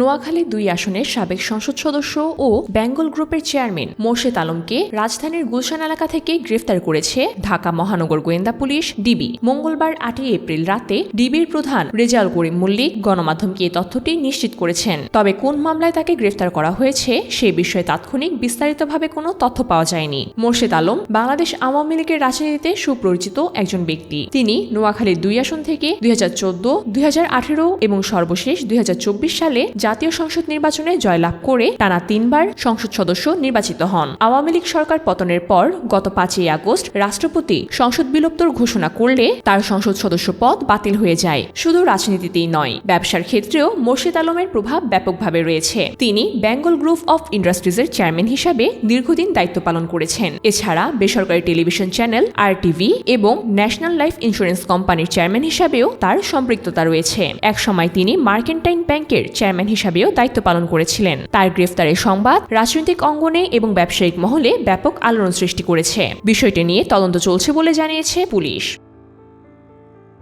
নোয়াখালী দুই আসনের সাবেক সংসদ সদস্য ও বেঙ্গল গ্রুপের চেয়ারম্যান মোর্শেদ আলমকে রাজধানীর গুলশান এলাকা থেকে গ্রেফতার করেছে ঢাকা মহানগর গোয়েন্দা পুলিশ, ডিবি। মঙ্গলবার আটই এপ্রিল রাতে ডিবির প্রধান রেজাল করিম মল্লিক গণমাধ্যমকে এই তথ্যটি নিশ্চিত করেছেন। তবে কোন মামলায় তাকে গ্রেফতার করা হয়েছে সে বিষয়ে তাৎক্ষণিক বিস্তারিতভাবে কোনো তথ্য পাওয়া যায়নি। মোর্শেদ আলম বাংলাদেশ আওয়ামী লীগের রাজনীতিতে সুপরিচিত একজন ব্যক্তি। তিনি নোয়াখালীর দুই আসন থেকে দুই হাজার চোদ্দ, দুই এবং সর্বশেষ দুই হাজার চব্বিশ সালে জাতীয় সংসদ নির্বাচনে জয়লাভ করে টানা তিনবার সংসদ সদস্য নির্বাচিত হন। আওয়ামী লীগ সরকার পতনের পর গত পাঁচই আগস্ট রাষ্ট্রপতি সংসদ বিলুপ্তর ঘোষণা করলে তার সংসদ সদস্য পদ বাতিল হয়ে যায়। শুধু রাজনীতিতেই নয়, ব্যবসার ক্ষেত্রেও মোর্শেদ আলমের প্রভাব ব্যাপকভাবে রয়েছে। তিনি বেঙ্গল গ্রুপ অফ ইন্ডাস্ট্রিজের চেয়ারম্যান হিসাবে দীর্ঘদিন দায়িত্ব পালন করেছেন। এছাড়া বেসরকারি টেলিভিশন চ্যানেল, আর টিভি এবং ন্যাশনাল লাইফ ইন্স্যুরেন্স কোম্পানির চেয়ারম্যান হিসাবেও তার সম্পৃক্ততা রয়েছে। একসময় তিনি মার্কেন্টাইন ব্যাংকের চেয়ারম্যান হিসাবেও দায়িত্ব পালন করেছিলেন। তার গ্রেফতারের সংবাদ রাজনৈতিক অঙ্গনে এবং ব্যবসায়িক মহলে ব্যাপক আলোড়ন সৃষ্টি করেছে। বিষয়টি নিয়ে তদন্ত চলছে বলে জানিয়েছে পুলিশ।